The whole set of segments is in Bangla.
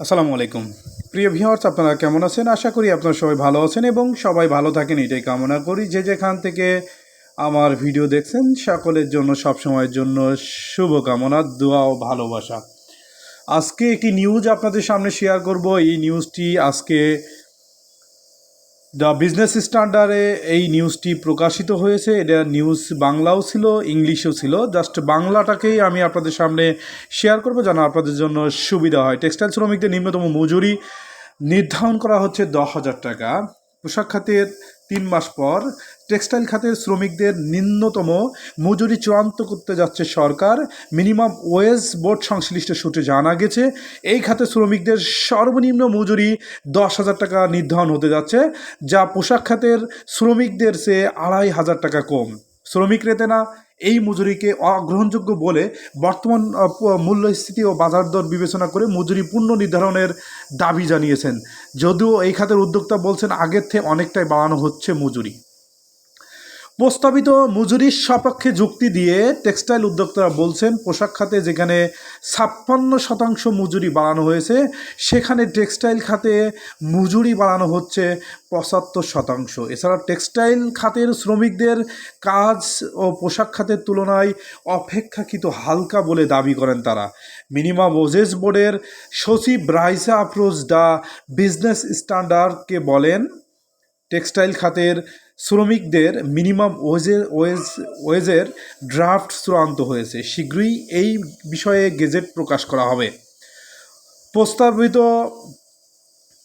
আসসালামু আলাইকুম। প্রিয় ভিউয়ার্স আপনারা কেমন আছেন? আশা করি আপনারা সবাই ভালো আছেন এবং সবাই ভালো থাকেন, এটাই কামনা করি। যে যেখান থেকে আমার ভিডিও দেখছেন, সকলের জন্য সব সময়ের জন্য শুভকামনা, দোয়া ও ভালোবাসা। আজকে একটি নিউজ আপনাদের সামনে শেয়ার করব। এই নিউজটি আজকে দ্য বিজনেস স্ট্যান্ডার্ডে এই নিউজটি প্রকাশিত হয়েছে। এটা নিউজ বাংলাও ছিল, ইংলিশও ছিল। জাস্ট বাংলাটাকেই আমি আপনাদের সামনে শেয়ার করব, যেন আপনাদের জন্য সুবিধা হয়। টেক্সটাইল শ্রমিকদের নিম্নতম মজুরি নির্ধারণ করা হচ্ছে দশ হাজার টাকা। পোশাক খাতের তিন মাস পর টেক্সটাইল খাতের শ্রমিকদের নিম্নতম মজুরি চূড়ান্ত করতে যাচ্ছে সরকার। মিনিমাম ওয়েজ বোর্ড সংশ্লিষ্ট সূত্রে জানা গেছে, এই খাতে শ্রমিকদের সর্বনিম্ন মজুরি দশ হাজার টাকা নির্ধারণ হতে যাচ্ছে, যা পোশাক খাতের শ্রমিকদের সে আড়াই হাজার টাকা কম। শ্রমিক রেতেনা এই মজুরিকে অগ্রহণযোগ্য বলে বর্তমান মূল্যস্থিতি ও বাজার দর বিবেচনা করে মজুরি পূর্ণ নির্ধারণের দাবি জানিয়েছেন। যদিও এই খাতের উদ্যোক্তা বলছেন আগের থেকে অনেকটাই বাড়ানো হচ্ছে মজুরি। প্রস্তাবিত মজুরির সপক্ষে যুক্তি দিয়ে টেক্সটাইল উদ্যোক্তারা বলছেন, পোশাক খাতে যেখানে ছাপ্পান্ন শতাংশ মজুরি বাড়ানো হয়েছে, সেখানে টেক্সটাইল খাতে মজুরি বাড়ানো হচ্ছে পঁচাত্তর শতাংশ। এছাড়া টেক্সটাইল খাতের শ্রমিকদের কাজ ও পোশাক খাতের তুলনায় অপেক্ষাকৃত হালকা বলে দাবি করেন তারা। মিনিমাম ওজেস বোর্ডের সচিব রাইসা আফরোজ দ্য বিজনেস স্ট্যান্ডার্ডকে বলেন, টেক্সটাইল খাতের শ্রমিকদের মিনিমাম ওয়েজের ওয়েজ, ওয়েজের ড্রাফট চূড়ান্ত হয়েছে। শীঘ্রই এই বিষয়ে গেজেট প্রকাশ করা হবে। প্রস্তাবিত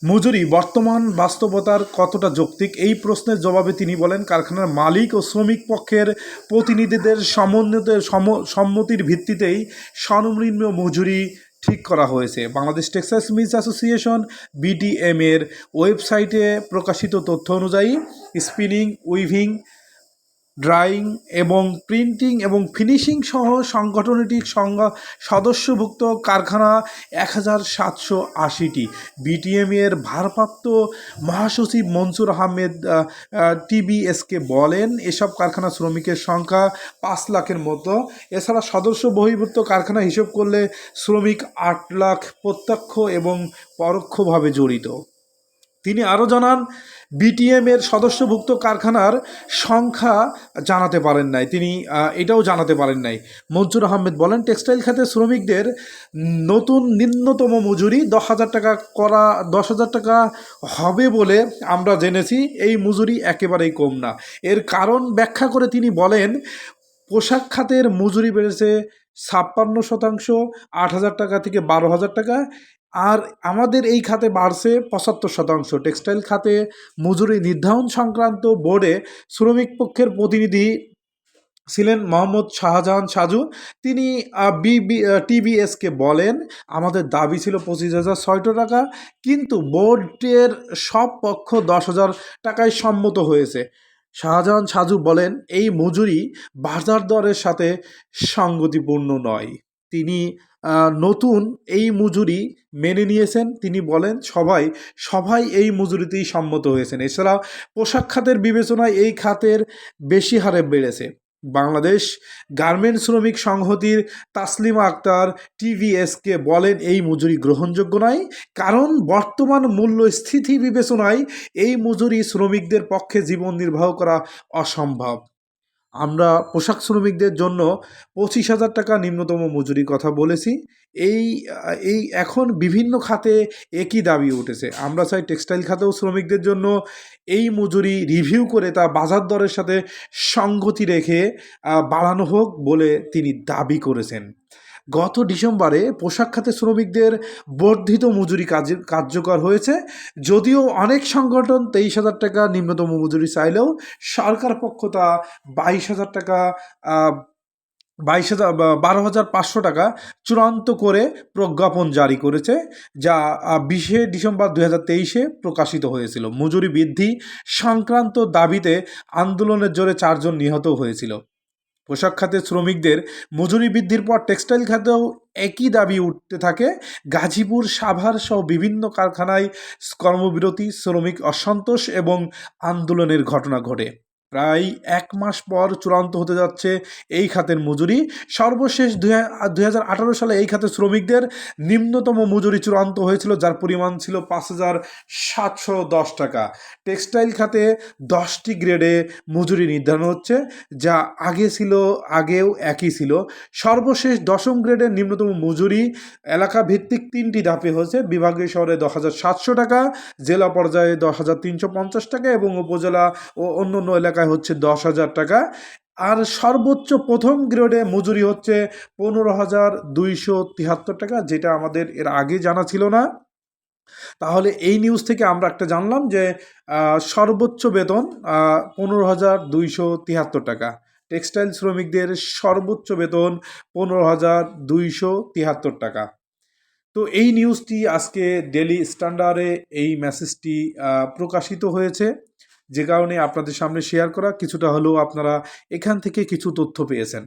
মজুরি বর্তমান বাস্তবতার কতটা যৌক্তিক? এই প্রশ্নের জবাবে তিনি বলেন, কারখানার মালিক ও শ্রমিক পক্ষের প্রতিনিধিদের সমন্বিত, সম- সম্মতির ভিত্তিতেই সর্বনিম্ন মজুরি ঠিক করা হয়েছে। Bangladesh textile mills association BDM এর ওয়েবসাইটে প্রকাশিত তথ্য অনুযায়ী স্পিনিং উইভিং, ড্রাইং এবং প্রিন্টিং এবং ফিনিশিং সহ সংগঠনটির সংজ্ঞা সদস্যভুক্ত কারখানা এক হাজার সাতশো আশিটি। বিটিএম এর ভারপ্রাপ্ত মহাসচিব মনসুর আহমেদ টিবিএসকে বলেন, এসব কারখানা শ্রমিকের সংখ্যা পাঁচ লাখের মতো। এছাড়া সদস্য বহির্ভূত কারখানা হিসেব করলে শ্রমিক আট লাখ প্রত্যক্ষ এবং পরোক্ষভাবে জড়িত। তিনি আরও জানান বিটিএম এর সদস্যভুক্ত কারখানার সংখ্যা জানাতে পারেন নাই। তিনি এটাও জানাতে পারেন নাই। মনসুর আহমেদ বলেন, টেক্সটাইল খাতে শ্রমিকদের নতুন নিম্নতম মজুরি দশ হাজার টাকা করা, দশ হাজার টাকা হবে বলে আমরা জেনেছি, এই মজুরি একেবারেই কম না। এর কারণ ব্যাখ্যা করে তিনি বলেন, পোশাক খাতের মজুরি বেড়েছে ছাপ্পান্ন শতাংশ, আট হাজার টাকা থেকে বারো হাজার টাকা। আর আমাদের এই খাতে বাড়ছে পঁচাত্তর শতাংশ। টেক্সটাইল খাতে মজুরি নির্ধারণ সংক্রান্ত বোর্ডে শ্রমিক পক্ষের প্রতিনিধি ছিলেন মোহাম্মদ শাহজাহান সাজু। তিনি বিবি টিবিএসকে বলেন, আমাদের দাবি ছিল পঁচিশ হাজার ছয়শো টাকা, কিন্তু বোর্ডের সব পক্ষ দশ হাজার টাকায় সম্মত হয়েছে। শাহজাহান সাজু বলেন, এই মজুরি বাজার দরের সাথে সঙ্গতিপূর্ণ নয়। তিনি নতুন এই মজুরি মেনে নিয়েছেন। তিনি বলেন, সবাই সবাই এই মজুরিতেই সম্মত হয়েছেন। এছাড়া পোশাক খাতের বিবেচনায় এই খাতের বেশি হারে বেড়েছে। বাংলাদেশ গার্মেন্ট শ্রমিক সংহতির তাসলিমা আক্তার টিভিএসকে বলেন, এই মজুরি গ্রহণযোগ্য নয়। কারণ বর্তমান মূল্যস্থিতি বিবেচনায় এই মজুরি শ্রমিকদের পক্ষে জীবন নির্বাহ করা অসম্ভব। আমরা পোশাক শ্রমিকদের জন্য পঁচিশ হাজার টাকা নিম্নতম মজুরির কথা বলেছি। এই এই এখন বিভিন্ন খাতে একই দাবি উঠেছে। আমরা চাই টেক্সটাইল খাতেও শ্রমিকদের জন্য এই মজুরি রিভিউ করে তা বাজার দরের সাথে সঙ্গতি রেখে বাড়ানো হোক বলে তিনি দাবি করেছেন। গত ডিসেম্বরে পোশাক খাতে শ্রমিকদের বর্ধিত মজুরি কাজে কার্যকর হয়েছে। যদিও অনেক সংগঠন তেইশ হাজার টাকা নিম্নতম মজুরি চাইলেও সরকার পক্ষ তা বাইশ হাজার টাকা বাইশ হাজার বারো হাজার পাঁচশো টাকা চূড়ান্ত করে প্রজ্ঞাপন জারি করেছে, যা বিশে ডিসেম্বর দু হাজার তেইশে প্রকাশিত হয়েছিল। মজুরি বৃদ্ধি সংক্রান্ত দাবিতে আন্দোলনের জোরে চারজন নিহত হয়েছিল। পোশাক খাতে শ্রমিকদের মজুরি বৃদ্ধির পর টেক্সটাইল খাতেও একই দাবি উঠতে থাকে। গাজীপুর, সাভার সহ বিভিন্ন কারখানায় কর্মবিরতি, শ্রমিক অসন্তোষ এবং আন্দোলনের ঘটনা ঘটে। প্রায় এক মাস পর চূড়ান্ত হতে যাচ্ছে এই খাতের মজুরি। সর্বশেষ দুই হাজার আঠারো সালে এই খাতের শ্রমিকদের নিম্নতম মজুরি চূড়ান্ত হয়েছিল, যার পরিমাণ ছিল পাঁচ হাজার সাতশো দশ টাকা। টেক্সটাইল খাতে দশটি গ্রেডে মজুরি নির্ধারণ হচ্ছে, যা আগে ছিল, আগেও একই ছিল। সর্বশেষ দশম গ্রেডের নিম্নতম মজুরি এলাকা ভিত্তিক তিনটি ধাপে হয়েছে, বিভাগীয় শহরে দশ হাজার সাতশো টাকা, জেলা পর্যায়ে দশ হাজার তিনশো পঞ্চাশ টাকা এবং উপজেলা ও অন্য অন্য এলাকায় হচ্ছে দশ হাজার টাকা। আর সর্বোচ্চ প্রথম গ্রেডে মজুরি হচ্ছে পনেরো হাজার দুইশো তিয়াত্তর টাকা, যেটা আমাদের এর আগে জানা ছিল না। তাহলে এই নিউজ থেকে আমরা একটা জানলাম যে সর্বোচ্চ বেতন পনেরো হাজার দুইশো তিয়াত্তর টাকা। টেক্সটাইল শ্রমিকদের সর্বোচ্চ বেতন পনেরো হাজার দুইশো তিয়াত্তর টাকা। তো এই নিউজটি আজকে ডেলি স্ট্যান্ডার্ডে এই মেসেজটি প্রকাশিত হয়েছে। যে কারণে আপনাদের সামনে শেয়ার করা কিছুটা হলেও আপনারা এখান থেকে কিছু তথ্য পেয়েছেন।